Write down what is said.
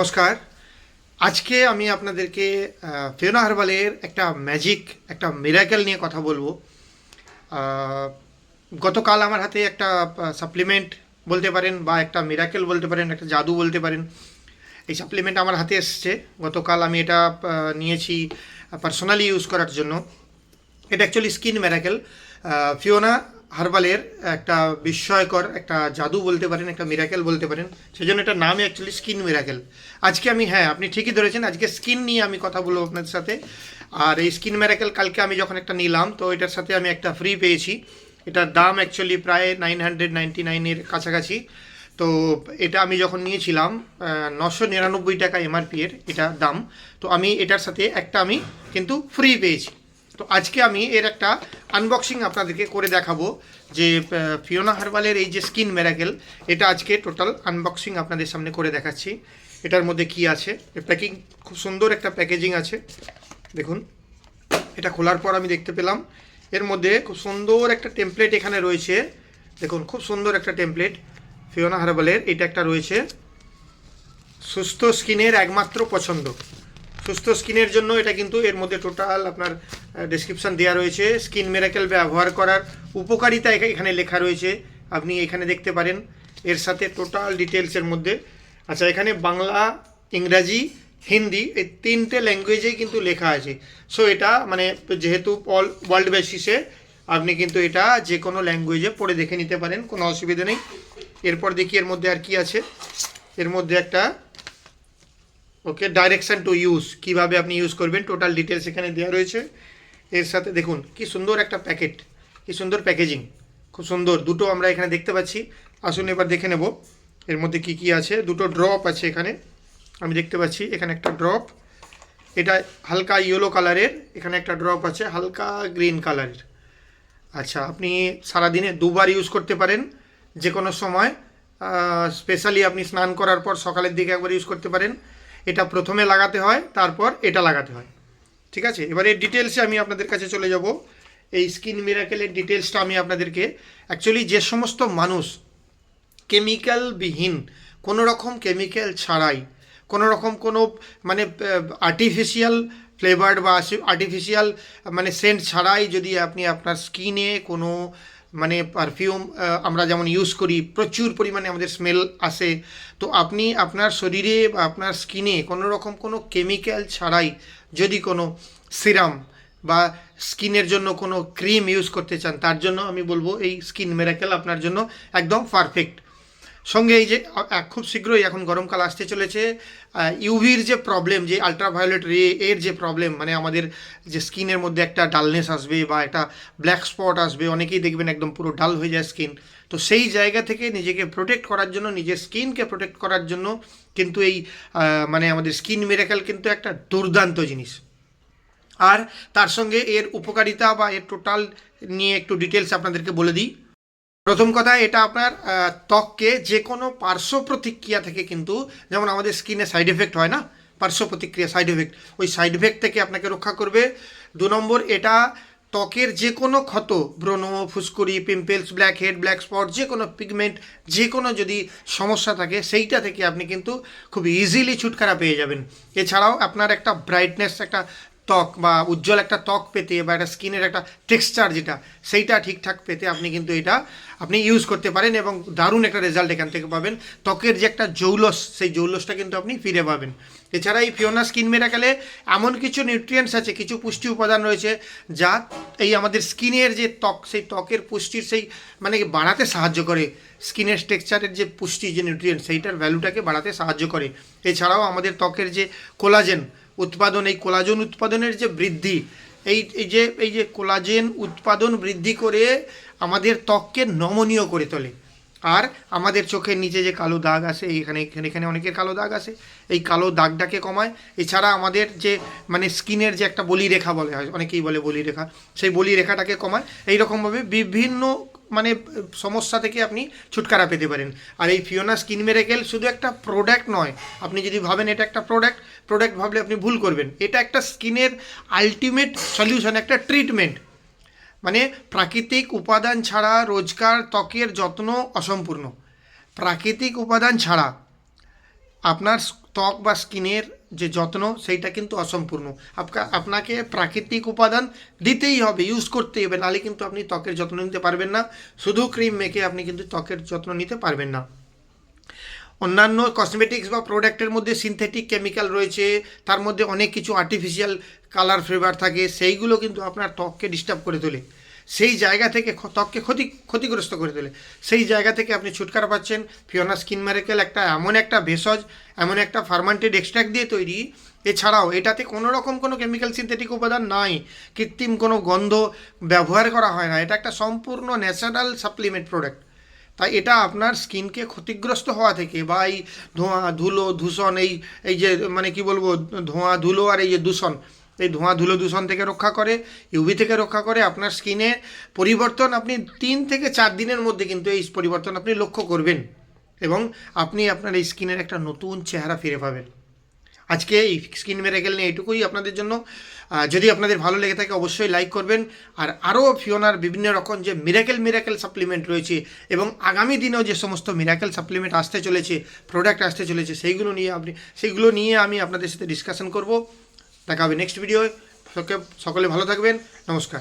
নমস্কার। আজকে আমি আপনাদেরকে ফিওনা হারবালের একটা ম্যাজিক একটা মিরাকেল নিয়ে কথা বলব। গতকাল আমার হাতে একটা সাপ্লিমেন্ট বলতে পারেন বা একটা মিরাকেল বলতে পারেন, একটা জাদু বলতে পারেন। এই সাপ্লিমেন্ট আমার হাতে এসছে। গতকাল আমি এটা নিয়েছি পার্সোনালি ইউজ করার জন্য। এটা অ্যাকচুয়ালি স্কিন ম্যারাকেল ফিওনা হার্বালের একটা বিস্ময়কর, একটা জাদু বলতে পারেন, একটা মিরাকেল বলতে পারেন। সেই জন্য এটার নামই অ্যাকচুয়ালি স্কিন মিরাকেল আজকে আমি হ্যাঁ আপনি ঠিকই ধরেছেন, আজকে স্কিন নিয়ে আমি কথা বলব আপনাদের সাথে। আর এই স্কিন মিরাকেল কালকে আমি যখন একটা নিলাম, তো এটার সাথে আমি একটা ফ্রি পেয়েছি। এটার দাম অ্যাকচুয়ালি প্রায় নাইন হান্ড্রেড নাইনটি নাইনের কাছাকাছি। তো এটা আমি যখন নিয়েছিলাম নশো নিরানব্বই টাকা এমআরপি এর এটা দাম। তো আমি এটার সাথে একটা আমি কিন্তু ফ্রি পেয়েছি। তো আজকে আমি এর একটা আনবক্সিং আপনাদেরকে করে দেখাবো যে ফিওনা হারবালের এই যে স্কিন মেরাকেল এটা আজকে টোটাল আনবক্সিং আপনাদের সামনে করে দেখাচ্ছি। এটার মধ্যে কি আছে? প্যাকিং খুব সুন্দর একটা প্যাকেজিং আছে। দেখুন, এটা খোলার পর আমি দেখতে পেলাম। এর মধ্যে খুব সুন্দর একটা টেমপ্লেট এখানে রয়েছে। দেখুন, খুব সুন্দর একটা টেমপ্লেট ফিওনা হার্বালের এটা একটা রয়েছে সুস্থ স্কিনের একমাত্র পছন্দ। সুস্থ স্কিনের জন্য এটা কিন্তু এর মধ্যে টোটাল আপনার ডেসক্রিপশন দেওয়া রয়েছে। স্কিন মেরাকেল ব্যবহার করার উপকারিতা এখা- এখানে লেখা রয়েছে। আপনি এখানে দেখতে পারেন। এর সাথে টোটাল ডিটেলসের মধ্যে। আচ্ছা এখানে বাংলা, ইংরাজি, হিন্দি এই তিনটে ল্যাঙ্গুয়েজেই কিন্তু লেখা আছে। সো এটা মানে যেহেতু অল ওয়ার্ল্ড বেসিসে আপনি কিন্তু এটা যে কোনো ল্যাঙ্গুয়েজে পড়ে দেখে নিতে পারেন। কোনো অসুবিধা নেই। এরপর দেখি এর মধ্যে আর কি আছে। এর মধ্যে একটা ওকে ডাইরেকশন টু ইউজ কীভাবে আপনি ইউজ করবেন টোটাল ডিটেলস এখানে দেওয়া রয়েছে। এর সাথে দেখুন, কি সুন্দর একটা প্যাকেট কি সুন্দর প্যাকেজিং খুব সুন্দর। দুটো আমরা এখানে দেখতে পাচ্ছি। আসুন এবার দেখে নেব, এর মধ্যে কি কি আছে। দুটো ড্রপ আছে এখানে, আমি দেখতে পাচ্ছি, এখানে একটা ড্রপ এটা হালকা ইয়েলো কালারের এখানে একটা ড্রপ আছে, হালকা গ্রিন কালারের আচ্ছা আপনি সারাদিনে দুবার ইউজ করতে পারেন যে কোনো সময় স্পেশালি আপনি স্নান করার পর সকালের দিকে একবার ইউজ করতে পারেন। এটা প্রথমে লাগাতে হয়, তারপর এটা লাগাতে হয়। ঠিক আছে? এবার এর ডিটেলসে আমি আপনাদের কাছে চলে যাব। এই স্কিন মিরাকেলের ডিটেলসটা আমি আপনাদেরকে অ্যাকচুয়ালি যে সমস্ত মানুষ কেমিক্যাল বিহীন, কোনো রকম কেমিক্যাল ছাড়াই, কোনো রকম কোনো মানে আর্টিফিশিয়াল ফ্লেভার্ড বা আর্টিফিশিয়াল মানে সেন্ট ছাড়াই যদি আপনি আপনার স্কিনে কোনো মানে পারফিউম আমরা যেমন ইউজ করি, প্রচুর পরিমাণে আমাদের স্মেল আসে। তো আপনি আপনার শরীরে বা আপনার স্কিনে কোনো রকম কোনো কেমিক্যাল ছাড়াই যদি কোনো সিরাম বা স্কিনের জন্য কোনো ক্রিম ইউজ করতে চান, তার জন্য আমি বলব এই স্কিন মেরাকেল আপনার জন্য একদম পারফেক্ট সঙ্গে এই যে খুব শীঘ্রই এখন গরমকাল আসতে চলেছে। ইউভির যে প্রবলেম যে আলট্রাভায়োলেট রে এর যে প্রবলেম মানে আমাদের যে স্কিনের মধ্যে একটা ডালনেস আসবে বা একটা ব্ল্যাক স্পট আসবে, অনেকেই দেখবেন একদম পুরো ডাল হয়ে যায় স্কিন তো সেই জায়গা থেকে নিজেকে প্রোটেক্ট করার জন্য, নিজের স্কিনকে প্রোটেক্ট করার জন্য কিন্তু এই মানে আমাদের স্কিন মেরাকেল কিন্তু একটা দুর্দান্ত জিনিস। আর তার সঙ্গে এর উপকারিতা বা এর টোটাল নিয়ে একটু ডিটেলস আপনাদেরকে বলে দিই। প্রথম কথা, এটা আপনার ত্বককে যে কোনো পার্শ্ব প্রতিক্রিয়া থেকে কিন্তু, যেমন আমাদের স্কিনে সাইড এফেক্ট হয় না, পার্শ্ব প্রতিক্রিয়া সাইড এফেক্ট ওই সাইড এফেক্ট থেকে আপনাকে রক্ষা করবে। দু নম্বর, এটা ত্বকের যে কোনো ক্ষত, ব্রণ, ফুসকুড়ি pimples black head black spot যে কোনো পিগমেন্ট যে কোনো যদি সমস্যা থাকে, সেইটা থেকে আপনি কিন্তু খুব ইজিলি ছুটকারা পেয়ে যাবেন। এছাড়াও আপনার একটা ব্রাইটনেস একটা ত্বক বা উজ্জ্বল একটা ত্বক পেতে বা একটা স্কিনের একটা টেক্সচার যেটা, সেইটা ঠিকঠাক পেতে আপনি কিন্তু এটা আপনি ইউজ করতে পারেন এবং দারুণ একটা রেজাল্ট এখান থেকে পাবেন। ত্বকের যে একটা জৌলস, সেই জৌলসটা কিন্তু আপনি ফিরে পাবেন। এছাড়া এই ফিওনা স্কিন মেরাকালে এমন কিছু নিউট্রিয়েন্টস আছে, কিছু পুষ্টি উপাদান রয়েছে যা এই আমাদের স্কিনের যে ত্বক, সেই ত্বকের পুষ্টির সেই মানে বাড়াতে সাহায্য করে। স্কিনের টেক্সচারের যে পুষ্টি, যে নিউট্রিয়েন্ট সেইটার ভ্যালুটাকে বাড়াতে সাহায্য করে। এছাড়াও আমাদের ত্বকের যে কোলাজেন উৎপাদন, এই কোলাজেন উৎপাদনের যে বৃদ্ধি, এই এই যে এই যে কোলাজেন উৎপাদন বৃদ্ধি করে আমাদের ত্বককে নমনীয় করে তোলে। আর আমাদের চোখের নিচে যে কালো দাগ আসে এইখানে, এখানে এখানে অনেকের কালো দাগ আসে এই কালো দাগটাকে কমায়। এছাড়া আমাদের যে মানে স্কিনের যে একটা বলি রেখা বলে হয়, অনেকেই বলে বলি রেখা সেই বলি রেখাটাকে কমায়। এইরকমভাবে বিভিন্ন মানে সমস্যা থেকে আপনি ছুটকারা পেতে পারেন। আর এই ফিওনা স্কিন মেরেকেল শুধু একটা প্রোডাক্ট নয়, আপনি যদি ভাবেন এটা একটা প্রোডাক্ট প্রোডাক্ট ভাবলে আপনি ভুল করবেন। এটা একটা স্কিনের আলটিমেট সলিউশন একটা ট্রিটমেন্ট মানে প্রাকৃতিক উপাদান ছাড়া রোজকার ত্বকের যত্ন অসম্পূর্ণ। প্রাকৃতিক উপাদান ছাড়া আপনার ত্বক বা স্কিনের যে যত্ন, সেইটা কিন্তু অসম্পূর্ণ। আপকা আপনাকে প্রাকৃতিক উপাদান দিতেই হবে ইউজ করতেই হবে নাহলে কিন্তু আপনি ত্বকের যত্ন নিতে পারবেন না। শুধু ক্রিম মেখে আপনি কিন্তু ত্বকের যত্ন নিতে পারবেন না। অন্যান্য কসমেটিক্স বা প্রোডাক্টের মধ্যে সিনথেটিক কেমিক্যাল রয়েছে, তার মধ্যে অনেক কিছু আর্টিফিশিয়াল কালার ফ্লেভার থাকে, সেইগুলো কিন্তু আপনার ত্বককে ডিস্টার্ব করে তোলে। সেই জায়গা থেকে ত্বককে ক্ষতি, ক্ষতিগ্রস্ত করে তোলে। সেই জায়গা থেকে আপনি ছুটকারা পাচ্ছেন। ফিওনা স্কিন ম্যারেকেল একটা এমন একটা ভেষজ, এমন একটা ফার্মান্টেড এক্সট্রাক্ট দিয়ে তৈরি। এছাড়াও এটাতে কোনো রকম কোনো কেমিক্যাল সিনথেটিক উপাদান নাই, কৃত্রিম কোনো গন্ধ ব্যবহার করা হয় না। এটা একটা সম্পূর্ণ ন্যাচারাল সাপ্লিমেন্ট প্রোডাক্ট তাই এটা আপনার স্কিনকে ক্ষতিগ্রস্ত হওয়া থেকে বা এই ধোঁয়া, ধুলো, দূষণ, এই এই যে মানে কি বলব, ধোঁয়া, ধুলো আর এই যে দূষণ, এই ধোঁয়া, ধুলো, দূষণ থেকে রক্ষা করে ইউভি থেকে রক্ষা করে আপনার স্কিনে পরিবর্তন আপনি তিন থেকে চার দিনের মধ্যে কিন্তু এই পরিবর্তন আপনি লক্ষ্য করবেন এবং আপনি আপনার এই স্কিনের একটা নতুন চেহারা ফিরে পাবেন। আজকে এই স্কিন মেরাকেল নিয়ে এটুকুই আপনাদের জন্য। যদি আপনাদের ভালো লেগে থাকে অবশ্যই লাইক করবেন। আর আরও ফিওনার বিভিন্ন রকম যে মিরাকেল মিরাকেল সাপ্লিমেন্ট রয়েছে এবং আগামী দিনেও যে সমস্ত মিরাকেল সাপ্লিমেন্ট আসতে চলেছে প্রোডাক্ট আসতে চলেছে, সেইগুলো নিয়ে আপনি সেইগুলো নিয়ে আমি আপনাদের সাথে ডিসকাশন করব। দেখা হবে নেক্সট ভিডিও সকলে ভালো থাকবেন। নমস্কার।